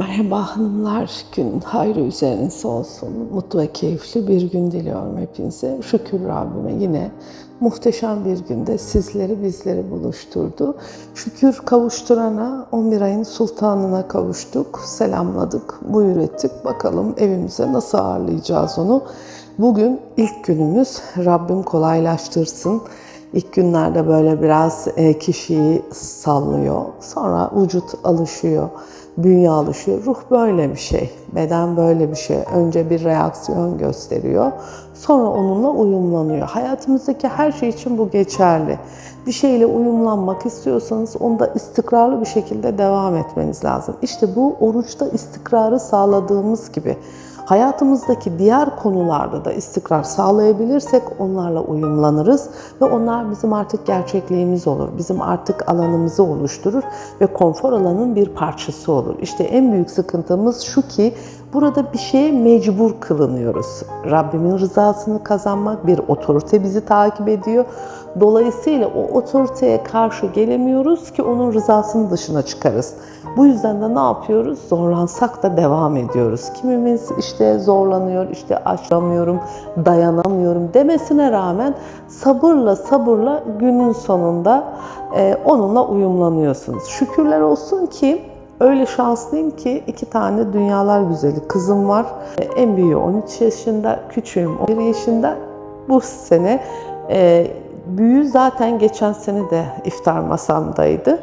Merhaba hanımlar, gün hayrı üzerinize olsun. Mutlu ve keyifli bir gün diliyorum hepinize. Şükür Rabbime yine muhteşem bir günde sizleri bizleri buluşturdu. Şükür kavuşturana 11 ayın sultanına kavuştuk, selamladık, buyur ettik. Bakalım evimize nasıl ağırlayacağız onu. Bugün ilk günümüz Rabbim kolaylaştırsın. İlk günlerde böyle biraz e, kişiyi sallıyor. Sonra vücut alışıyor, bünye alışıyor. Ruh böyle bir şey, beden böyle bir şey. Önce bir reaksiyon gösteriyor. Sonra onunla uyumlanıyor. Hayatımızdaki her şey için bu geçerli. Bir şeyle uyumlanmak istiyorsanız onda istikrarlı bir şekilde devam etmeniz lazım. İşte bu oruçta istikrarı sağladığımız gibi hayatımızdaki diğer konularda da istikrar sağlayabilirsek onlarla uyumlanırız ve onlar bizim artık gerçekliğimiz olur. Bizim artık alanımızı oluşturur ve konfor alanın bir parçası olur. İşte en büyük sıkıntımız şu ki burada bir şeye mecbur kılınıyoruz. Rabbimin rızasını kazanmak bir otorite bizi takip ediyor. Dolayısıyla o otoriteye karşı gelemiyoruz ki onun rızasının dışına çıkarız. Bu yüzden de ne yapıyoruz? Zorlansak da devam ediyoruz. Kimimiz işte zorlanıyor, işte aşamıyorum, dayanamıyorum demesine rağmen sabırla sabırla günün sonunda e, onunla uyumlanıyorsunuz. Şükürler olsun ki Öyle şanslıyım ki iki tane dünyalar güzeli kızım var. En büyüğü 13 yaşında, küçüğüm 11 yaşında. Bu sene e, büyüğü zaten geçen sene de iftar masamdaydı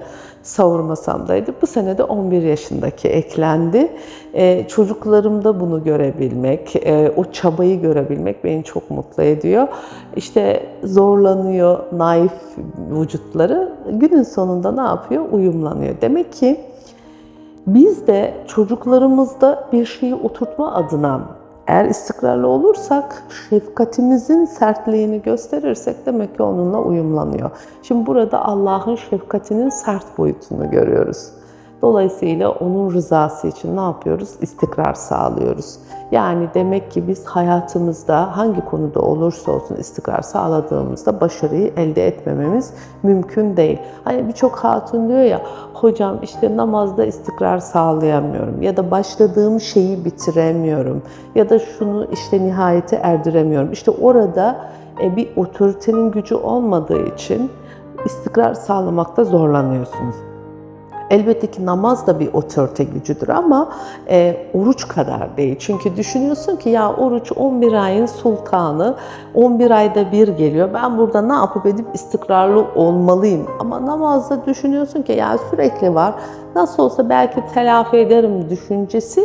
sahur masamdaydı. Bu sene de 11 yaşındaki eklendi. Ee, çocuklarımda bunu görebilmek, e, o çabayı görebilmek beni çok mutlu ediyor. İşte zorlanıyor naif vücutları. Günün sonunda ne yapıyor? Uyumlanıyor. Demek ki biz de çocuklarımızda bir şeyi oturtma adına eğer istikrarlı olursak, şefkatimizin sertliğini gösterirsek demek ki onunla uyumlanıyor. Şimdi burada Allah'ın şefkatinin sert boyutunu görüyoruz. Dolayısıyla onun rızası için ne yapıyoruz? İstikrar sağlıyoruz. Yani demek ki biz hayatımızda hangi konuda olursa olsun istikrar sağladığımızda başarıyı elde etmememiz mümkün değil. Hani birçok hatun diyor ya, hocam işte namazda istikrar sağlayamıyorum ya da başladığım şeyi bitiremiyorum ya da şunu işte nihayete erdiremiyorum. İşte orada e, bir otoritenin gücü olmadığı için istikrar sağlamakta zorlanıyorsunuz. Elbette ki namaz da bir otorite gücüdür ama e, oruç kadar değil. Çünkü düşünüyorsun ki ya oruç 11 ayın sultanı, 11 ayda bir geliyor. Ben burada ne yapıp edip istikrarlı olmalıyım. Ama namazda düşünüyorsun ki ya sürekli var. Nasıl olsa belki telafi ederim düşüncesi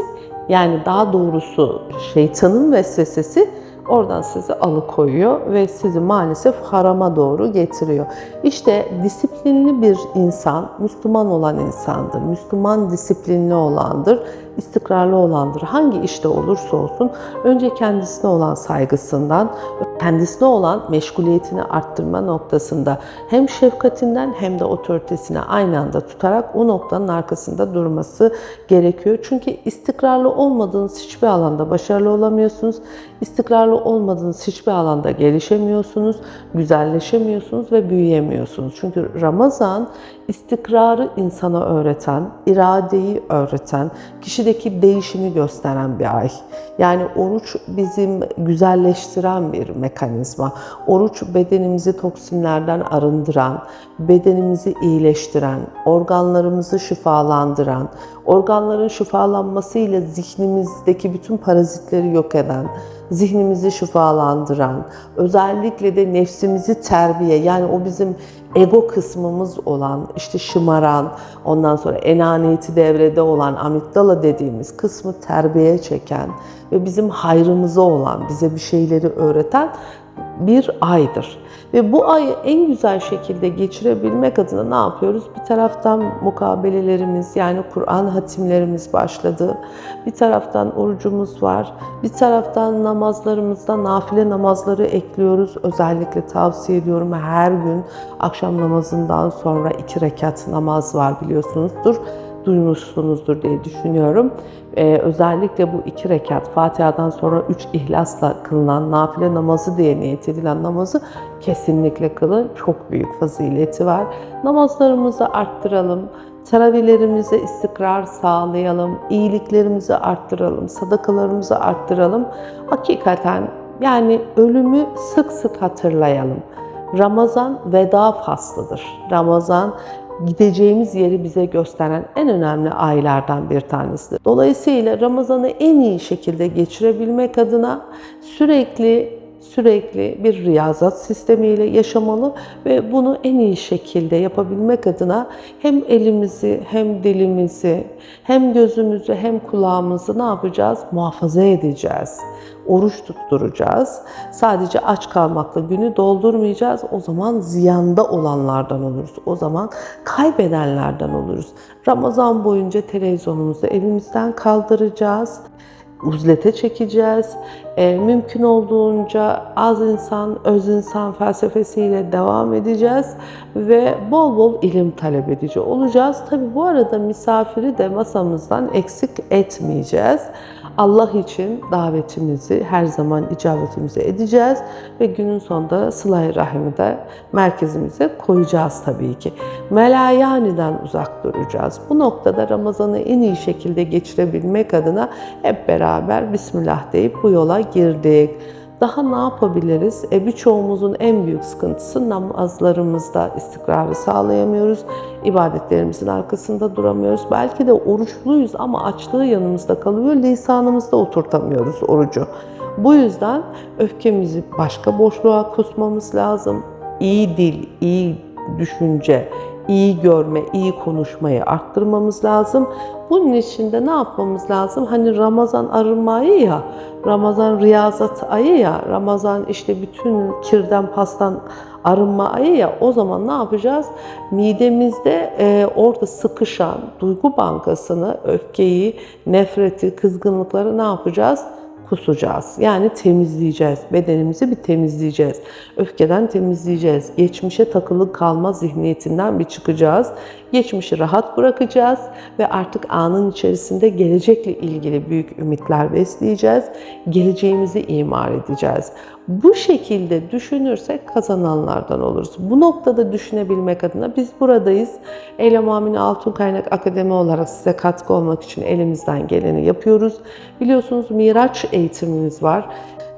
yani daha doğrusu şeytanın vesvesesi oradan sizi alıkoyuyor ve sizi maalesef harama doğru getiriyor. İşte disiplinli bir insan, Müslüman olan insandır. Müslüman disiplinli olandır, istikrarlı olandır. Hangi işte olursa olsun önce kendisine olan saygısından, kendisine olan meşguliyetini arttırma noktasında hem şefkatinden hem de otoritesini aynı anda tutarak o noktanın arkasında durması gerekiyor. Çünkü istikrarlı olmadığınız hiçbir alanda başarılı olamıyorsunuz. İstikrarlı olmadığınız hiçbir alanda gelişemiyorsunuz, güzelleşemiyorsunuz ve büyüyemiyorsunuz. Çünkü Ramazan istikrarı insana öğreten, iradeyi öğreten, kişideki değişimi gösteren bir ay. Yani oruç bizim güzelleştiren bir mekanizma. Oruç bedenimizi toksinlerden arındıran, bedenimizi iyileştiren, organlarımızı şifalandıran, organların şifalanmasıyla zihnimizdeki bütün parazitleri yok eden, zihnimizi şifalandıran, özellikle de nefsimizi terbiye yani o bizim ego kısmımız olan, işte şımaran, ondan sonra enaniyeti devrede olan amigdala dediğimiz kısmı terbiye çeken ve bizim hayrımıza olan, bize bir şeyleri öğreten bir aydır. Ve bu ayı en güzel şekilde geçirebilmek adına ne yapıyoruz? Bir taraftan mukabelelerimiz yani Kur'an hatimlerimiz başladı. Bir taraftan orucumuz var. Bir taraftan namazlarımızda nafile namazları ekliyoruz. Özellikle tavsiye ediyorum her gün akşam namazından sonra iki rekat namaz var biliyorsunuzdur duymuşsunuzdur diye düşünüyorum. Ee, özellikle bu iki rekat Fatiha'dan sonra üç ihlasla kılınan nafile namazı diye niyet edilen namazı kesinlikle kılın. Çok büyük fazileti var. Namazlarımızı arttıralım. Teravihlerimize istikrar sağlayalım, iyiliklerimizi arttıralım, sadakalarımızı arttıralım. Hakikaten yani ölümü sık sık hatırlayalım. Ramazan veda faslıdır. Ramazan gideceğimiz yeri bize gösteren en önemli aylardan bir tanesidir. Dolayısıyla Ramazan'ı en iyi şekilde geçirebilmek adına sürekli sürekli bir riyazat sistemiyle yaşamalı ve bunu en iyi şekilde yapabilmek adına hem elimizi hem dilimizi hem gözümüzü hem kulağımızı ne yapacağız? Muhafaza edeceğiz. Oruç tutturacağız. Sadece aç kalmakla günü doldurmayacağız. O zaman ziyanda olanlardan oluruz. O zaman kaybedenlerden oluruz. Ramazan boyunca televizyonumuzu evimizden kaldıracağız uzlete çekeceğiz. E, mümkün olduğunca az insan, öz insan felsefesiyle devam edeceğiz ve bol bol ilim talep edici olacağız. Tabi bu arada misafiri de masamızdan eksik etmeyeceğiz. Allah için davetimizi her zaman icabetimizi edeceğiz ve günün sonunda sıla rahimi de merkezimize koyacağız tabii ki. Melayani'den uzak duracağız. Bu noktada Ramazan'ı en iyi şekilde geçirebilmek adına hep beraber Bismillah deyip bu yola girdik. Daha ne yapabiliriz? E, birçoğumuzun en büyük sıkıntısı namazlarımızda istikrarı sağlayamıyoruz. İbadetlerimizin arkasında duramıyoruz. Belki de oruçluyuz ama açlığı yanımızda kalıyor. Lisanımızda oturtamıyoruz orucu. Bu yüzden öfkemizi başka boşluğa kusmamız lazım. İyi dil, iyi düşünce, iyi görme, iyi konuşmayı arttırmamız lazım. Bunun için de ne yapmamız lazım? Hani Ramazan arınma ayı ya, Ramazan riyazat ayı ya, Ramazan işte bütün kirden pastan arınma ayı ya o zaman ne yapacağız? Midemizde e, orada sıkışan duygu bankasını, öfkeyi, nefreti, kızgınlıkları ne yapacağız? Kusacağız. Yani temizleyeceğiz. Bedenimizi bir temizleyeceğiz. Öfkeden temizleyeceğiz. Geçmişe takılı kalma zihniyetinden bir çıkacağız. Geçmişi rahat bırakacağız ve artık anın içerisinde gelecekle ilgili büyük ümitler besleyeceğiz. Geleceğimizi imar edeceğiz. Bu şekilde düşünürsek kazananlardan oluruz. Bu noktada düşünebilmek adına biz buradayız. Eylem Amine Altun Kaynak Akademi olarak size katkı olmak için elimizden geleni yapıyoruz. Biliyorsunuz Miraç eğitimimiz var.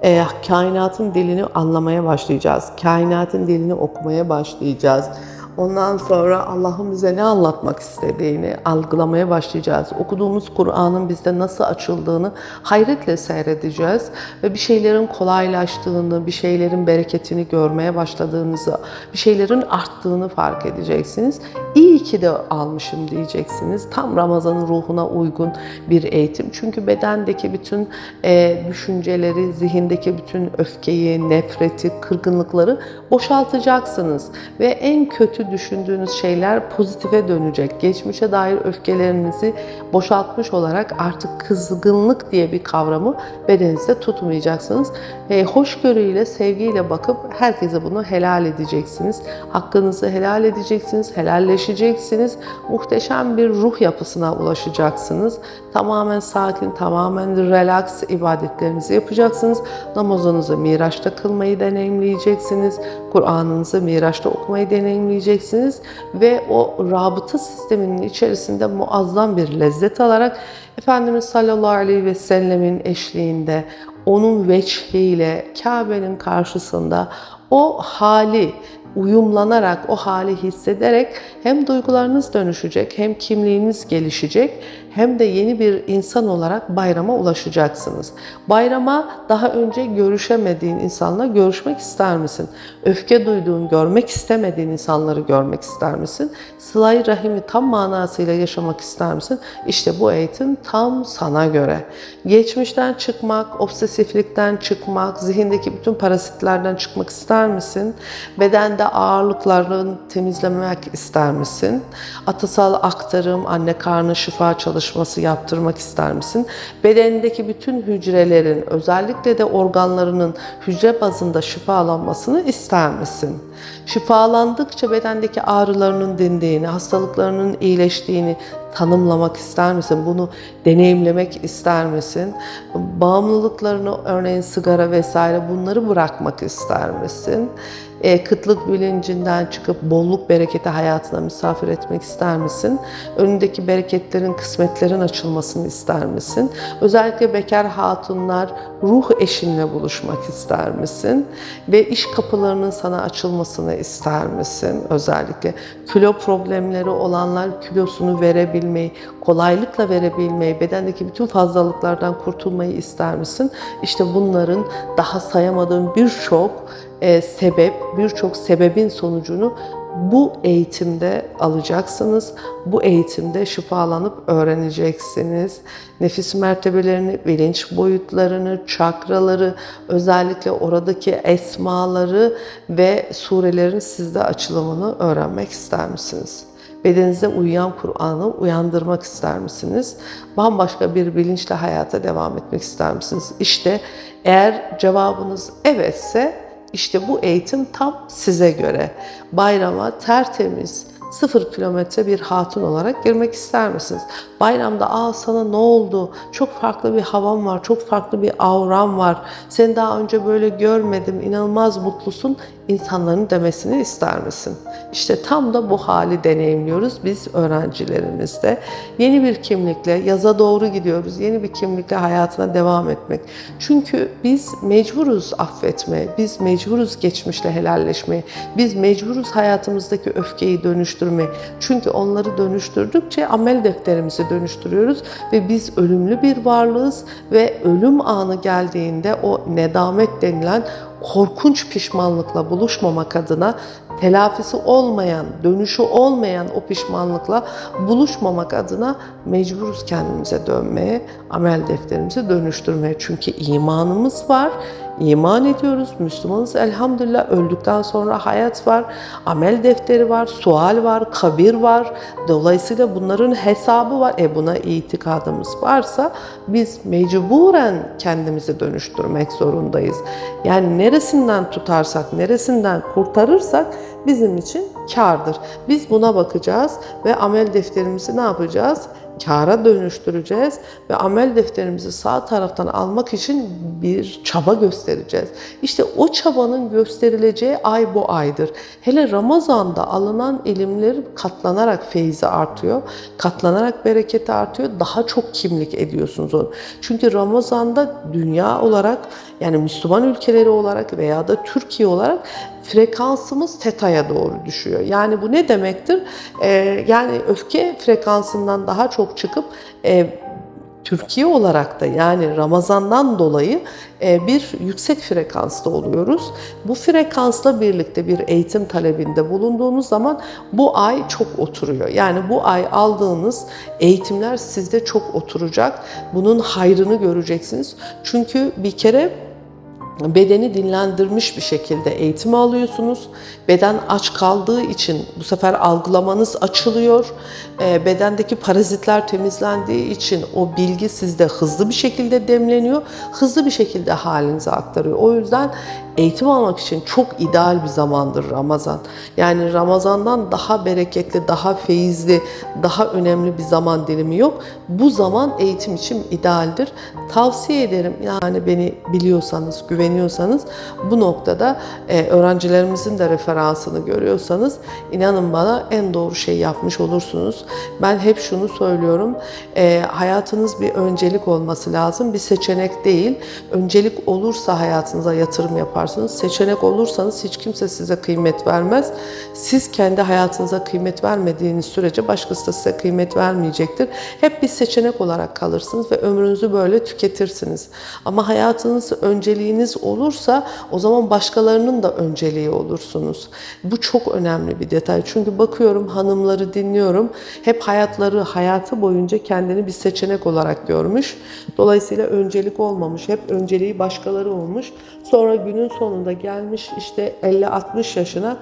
E, kainatın dilini anlamaya başlayacağız. Kainatın dilini okumaya başlayacağız. Ondan sonra Allah'ın bize ne anlatmak istediğini algılamaya başlayacağız. Okuduğumuz Kur'an'ın bizde nasıl açıldığını hayretle seyredeceğiz ve bir şeylerin kolaylaştığını, bir şeylerin bereketini görmeye başladığınızı, bir şeylerin arttığını fark edeceksiniz. İyi ki de almışım diyeceksiniz. Tam Ramazan'ın ruhuna uygun bir eğitim. Çünkü bedendeki bütün e, düşünceleri, zihindeki bütün öfkeyi, nefreti, kırgınlıkları boşaltacaksınız ve en kötü düşündüğünüz şeyler pozitife dönecek. Geçmişe dair öfkelerinizi boşaltmış olarak artık kızgınlık diye bir kavramı bedeninizde tutmayacaksınız. E, hoşgörüyle, sevgiyle bakıp herkese bunu helal edeceksiniz. Hakkınızı helal edeceksiniz, helalleşeceksiniz. Muhteşem bir ruh yapısına ulaşacaksınız. Tamamen sakin, tamamen relax ibadetlerinizi yapacaksınız. Namazınızı Miraç'ta kılmayı deneyimleyeceksiniz. Kur'an'ınızı Miraç'ta okumayı deneyimleyeceksiniz. Ve o rabıta sisteminin içerisinde muazzam bir lezzet alarak Efendimiz sallallahu aleyhi ve sellemin eşliğinde onun veçhiyle Kabe'nin karşısında o hali uyumlanarak, o hali hissederek hem duygularınız dönüşecek, hem kimliğiniz gelişecek, hem de yeni bir insan olarak bayrama ulaşacaksınız. Bayrama daha önce görüşemediğin insanla görüşmek ister misin? Öfke duyduğun, görmek istemediğin insanları görmek ister misin? Sıla-i Rahim'i tam manasıyla yaşamak ister misin? İşte bu eğitim tam sana göre. Geçmişten çıkmak, obsesiflikten çıkmak, zihindeki bütün parazitlerden çıkmak ister misin? Bedende ağırlıkların temizlemek ister misin? Atasal aktarım, anne karnı şifa çalışması yaptırmak ister misin? Bedenindeki bütün hücrelerin, özellikle de organlarının hücre bazında şifalanmasını ister misin? Şifalandıkça bedendeki ağrılarının dindiğini, hastalıklarının iyileştiğini tanımlamak ister misin? Bunu deneyimlemek ister misin? Bağımlılıklarını örneğin sigara vesaire bunları bırakmak ister misin? E, kıtlık bilincinden çıkıp bolluk bereketi hayatına misafir etmek ister misin? Önündeki bereketlerin, kısmetlerin açılmasını ister misin? Özellikle bekar hatunlar ruh eşinle buluşmak ister misin? Ve iş kapılarının sana açılmasını ister misin? Özellikle kilo problemleri olanlar kilosunu verebilmeyi, kolaylıkla verebilmeyi, bedendeki bütün fazlalıklardan kurtulmayı ister misin? İşte bunların daha sayamadığım birçok e, sebep, birçok sebebin sonucunu bu eğitimde alacaksınız. Bu eğitimde şifalanıp öğreneceksiniz. Nefis mertebelerini, bilinç boyutlarını, çakraları, özellikle oradaki esmaları ve surelerin sizde açılımını öğrenmek ister misiniz? Bedeninize uyuyan Kur'an'ı uyandırmak ister misiniz? Bambaşka bir bilinçle hayata devam etmek ister misiniz? İşte eğer cevabınız evetse işte bu eğitim tam size göre. Bayrama tertemiz, sıfır kilometre bir hatun olarak girmek ister misiniz? Bayramda aa sana ne oldu? Çok farklı bir havam var, çok farklı bir auram var. Seni daha önce böyle görmedim, inanılmaz mutlusun. İnsanların demesini ister misin? İşte tam da bu hali deneyimliyoruz biz öğrencilerimizde. Yeni bir kimlikle yaza doğru gidiyoruz. Yeni bir kimlikle hayatına devam etmek. Çünkü biz mecburuz affetmeye, biz mecburuz geçmişle helalleşmeye, biz mecburuz hayatımızdaki öfkeyi dönüştürmeye. Çünkü onları dönüştürdükçe amel defterimizi dönüştürüyoruz ve biz ölümlü bir varlığız ve ölüm anı geldiğinde o nedamet denilen korkunç pişmanlıkla buluşmamak adına telafisi olmayan, dönüşü olmayan o pişmanlıkla buluşmamak adına mecburuz kendimize dönmeye, amel defterimizi dönüştürmeye. Çünkü imanımız var, iman ediyoruz, Müslümanız elhamdülillah öldükten sonra hayat var, amel defteri var, sual var, kabir var. Dolayısıyla bunların hesabı var. E buna itikadımız varsa biz mecburen kendimizi dönüştürmek zorundayız. Yani neresinden tutarsak, neresinden kurtarırsak bizim için kardır. Biz buna bakacağız ve amel defterimizi ne yapacağız? Kâra dönüştüreceğiz ve amel defterimizi sağ taraftan almak için bir çaba göstereceğiz. İşte o çabanın gösterileceği ay bu aydır. Hele Ramazan'da alınan ilimler katlanarak feyzi artıyor. Katlanarak bereketi artıyor. Daha çok kimlik ediyorsunuz onu. Çünkü Ramazan'da dünya olarak yani Müslüman ülkeleri olarak veya da Türkiye olarak frekansımız teta'ya doğru düşüyor. Yani bu ne demektir? Ee, yani öfke frekansından daha çok çıkıp e, Türkiye olarak da yani Ramazan'dan dolayı e, bir yüksek frekansta oluyoruz. Bu frekansla birlikte bir eğitim talebinde bulunduğunuz zaman bu ay çok oturuyor. Yani bu ay aldığınız eğitimler sizde çok oturacak. Bunun hayrını göreceksiniz. Çünkü bir kere bedeni dinlendirmiş bir şekilde eğitimi alıyorsunuz. Beden aç kaldığı için bu sefer algılamanız açılıyor. E, bedendeki parazitler temizlendiği için o bilgi sizde hızlı bir şekilde demleniyor. Hızlı bir şekilde halinize aktarıyor. O yüzden eğitim almak için çok ideal bir zamandır Ramazan. Yani Ramazan'dan daha bereketli, daha feyizli, daha önemli bir zaman dilimi yok. Bu zaman eğitim için idealdir. Tavsiye ederim yani beni biliyorsanız, güveniyorsanız bu noktada e, öğrencilerimizin de referansını görüyorsanız inanın bana en doğru şeyi yapmış olursunuz. Ben hep şunu söylüyorum. E, hayatınız bir öncelik olması lazım. Bir seçenek değil. Öncelik olursa hayatınıza yatırım yaparsınız. Seçenek olursanız hiç kimse size kıymet vermez. Siz kendi hayatınıza kıymet vermediğiniz sürece başkası da size kıymet vermeyecektir. Hep bir seçenek olarak kalırsınız ve ömrünüzü böyle tüketirsiniz. Ama hayatınız önceliğiniz olursa o zaman başkalarının da önceliği olursunuz. Bu çok önemli bir detay. Çünkü bakıyorum hanımları dinliyorum. Hep hayatları, hayatı boyunca kendini bir seçenek olarak görmüş. Dolayısıyla öncelik olmamış. Hep önceliği başkaları olmuş. Sonra günün sonunda gelmiş işte 50-60 yaşına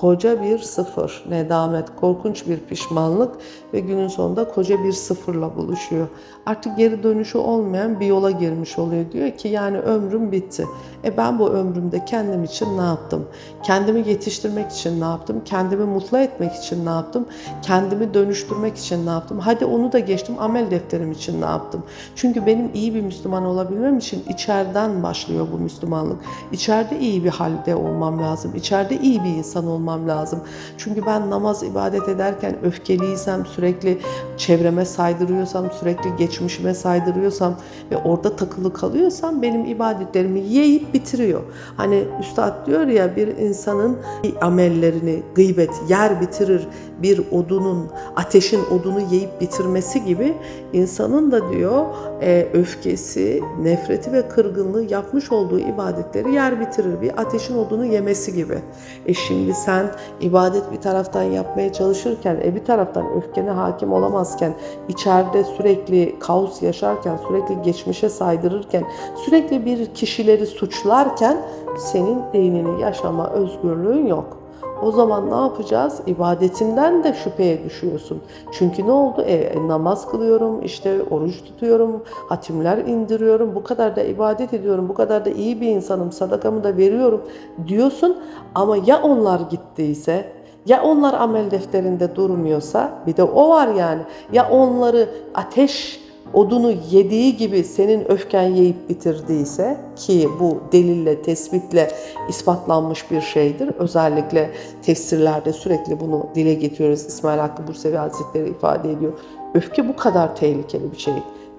koca bir sıfır, nedamet, korkunç bir pişmanlık ve günün sonunda koca bir sıfırla buluşuyor. Artık geri dönüşü olmayan bir yola girmiş oluyor. Diyor ki yani ömrüm bitti. E ben bu ömrümde kendim için ne yaptım? Kendimi yetiştirmek için ne yaptım? Kendimi mutlu etmek için ne yaptım? Kendimi dönüştürmek için ne yaptım? Hadi onu da geçtim amel defterim için ne yaptım? Çünkü benim iyi bir Müslüman olabilmem için içeriden başlıyor bu Müslümanlık. İçeride iyi bir halde olmam lazım. İçeride iyi bir insan olmam lazım. Çünkü ben namaz ibadet ederken öfkeliysem, sürekli çevreme saydırıyorsam, sürekli geçmişime saydırıyorsam ve orada takılı kalıyorsam benim ibadetlerimi yiyip bitiriyor. Hani üstad diyor ya bir insanın amellerini gıybet yer bitirir bir odunun ateşin odunu yiyip bitirmesi gibi insanın da diyor e, öfkesi, nefreti ve kırgınlığı yapmış olduğu ibadetleri yer bitirir. Bir ateşin odunu yemesi gibi. E şimdi sen ibadet bir taraftan yapmaya çalışırken, e bir taraftan öfkene hakim olamazken, içeride sürekli kaos yaşarken, sürekli geçmişe saydırırken, sürekli bir kişileri suçlarken senin dinini yaşama özgürlüğün yok. O zaman ne yapacağız? İbadetinden de şüpheye düşüyorsun. Çünkü ne oldu? E, namaz kılıyorum, işte oruç tutuyorum, hatimler indiriyorum, bu kadar da ibadet ediyorum, bu kadar da iyi bir insanım, sadakamı da veriyorum diyorsun. Ama ya onlar gittiyse, ya onlar amel defterinde durmuyorsa, bir de o var yani. Ya onları ateş odunu yediği gibi senin öfken yiyip bitirdiyse ki bu delille, tespitle ispatlanmış bir şeydir. Özellikle tefsirlerde sürekli bunu dile getiriyoruz. İsmail Hakkı Bursevi Hazretleri ifade ediyor. Öfke bu kadar tehlikeli bir şey.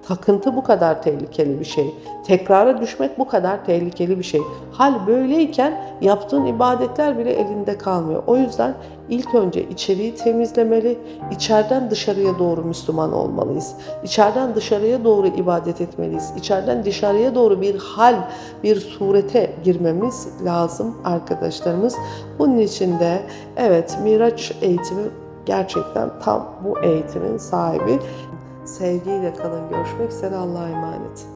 Takıntı bu kadar tehlikeli bir şey. Tekrara düşmek bu kadar tehlikeli bir şey. Hal böyleyken yaptığın ibadetler bile elinde kalmıyor. O yüzden ilk önce içeriği temizlemeli, içeriden dışarıya doğru Müslüman olmalıyız. İçeriden dışarıya doğru ibadet etmeliyiz. İçeriden dışarıya doğru bir hal, bir surete girmemiz lazım arkadaşlarımız. Bunun için de evet Miraç eğitimi gerçekten tam bu eğitimin sahibi. Sevgiyle kalın. Görüşmek üzere. Allah'a emanet.